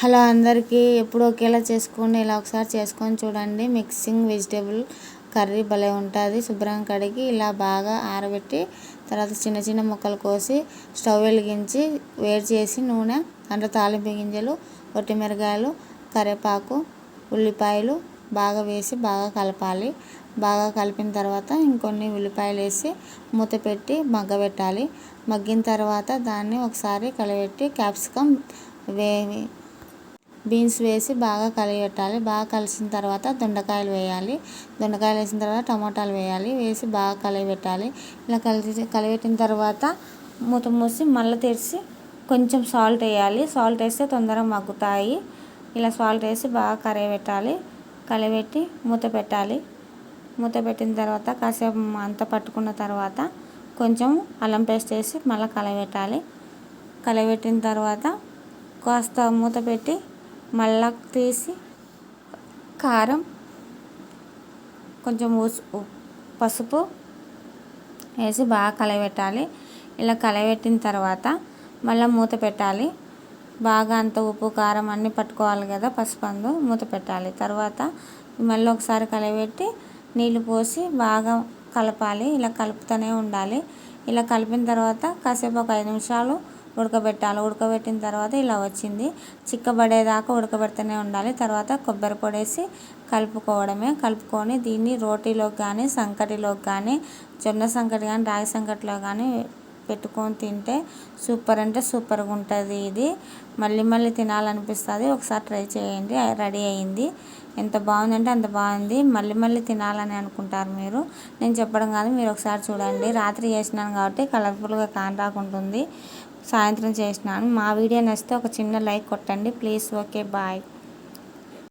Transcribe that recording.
Hello అందరికీ ఎప్పుడు ఒకేలా చేసుకోండి ఇలా ఒకసారి చేసుకొని చూడండి. మిక్సింగ్ వెజిటేబుల్ కర్రీ భలే ఉంటుంది. శుభ్రంగా కడిగి ఇలా బాగా ఆరబెట్టి తర్వాత చిన్న చిన్న ముక్కలు కోసి స్టవ్ వెలిగించి వేడి చేసి నూనె అంటే తాలింపు గింజలు మిరగాయలు కరివేపాకు ఉల్లిపాయలు బాగా వేసి బాగా కలపాలి. బాగా కలిపిన తర్వాత ఇంకొన్ని ఉల్లిపాయలు వేసి మూత పెట్టి మగ్గబెట్టాలి. మగ్గిన తర్వాత దాన్ని ఒకసారి కలబెట్టి క్యాప్సికమ్ వేవి బీన్స్ వేసి బాగా కలిపెట్టాలి. బాగా కలిసిన తర్వాత దొండకాయలు వేయాలి. దొండకాయలు వేసిన తర్వాత టమాటాలు వేయాలి. వేసి బాగా కలిపెట్టాలి. ఇలా కలిసి కలిపెట్టిన తర్వాత మూత మూసి మళ్ళీ తెరిచి కొంచెం సాల్ట్ వేయాలి. సాల్ట్ వేస్తే తొందరగా మగ్గుతాయి. ఇలా సాల్ట్ వేసి బాగా కరిగబెట్టాలి కలిపెట్టి మూత పెట్టాలి. మూత పెట్టిన తర్వాత కాసేపు అంత పట్టుకున్న తర్వాత కొంచెం అల్లం పేస్ట్ వేసి మళ్ళీ కలబెట్టాలి కలబెట్టిన తర్వాత కాస్త మూత పెట్టి మళ్ళా తీసి కారం కొంచెం పసుపు వేసి బాగా కలయబెట్టాలి. ఇలా కలయబెట్టిన తర్వాత మళ్ళీ మూత పెట్టాలి. బాగా అంత ఉప్పు కారం అన్నీ పట్టుకోవాలి కదా పసుపు అందు మూత పెట్టాలి. తర్వాత మళ్ళీ ఒకసారి కలయబెట్టి నీళ్ళు పోసి బాగా కలపాలి. ఇలా కలుపుతూనే ఉండాలి. ఇలా కలిపిన తర్వాత కాసేపు ఒక ఐదు నిమిషాలు ఉడకబెట్టాలి. ఉడకబెట్టిన తర్వాత ఇలా వచ్చింది. చిక్కబడేదాకా ఉడకబెడుతూనే ఉండాలి. తర్వాత కొబ్బరి పొడేసి కలుపుకోవడమే. కలుపుకొని దీన్ని రోటీలోకి కానీ సంకటిలోకి కానీ జొన్న సంకటి కానీ రాగి సంకటిలో కానీ పెట్టుకొని తింటే సూపర్ అంటే సూపర్గా ఉంటుంది ఇది. మళ్ళీ మళ్ళీ తినాలనిపిస్తుంది. ఒకసారి ట్రై చేయండి. రెడీ అయింది. ఎంత బాగుందంటే అంత బాగుంది. మళ్ళీ మళ్ళీ తినాలని అనుకుంటారు మీరు. నేను చెప్పడం కాదు మీరు ఒకసారి చూడండి. రాత్రి చేసినాను కాబట్టి కలర్ఫుల్గా కానరాకుంటుంది సాయంత్రం చేసినాను. మా వీడియో నచ్చితే ఒక చిన్న లైక్ కొట్టండి. ప్లీజ్. Okay bye.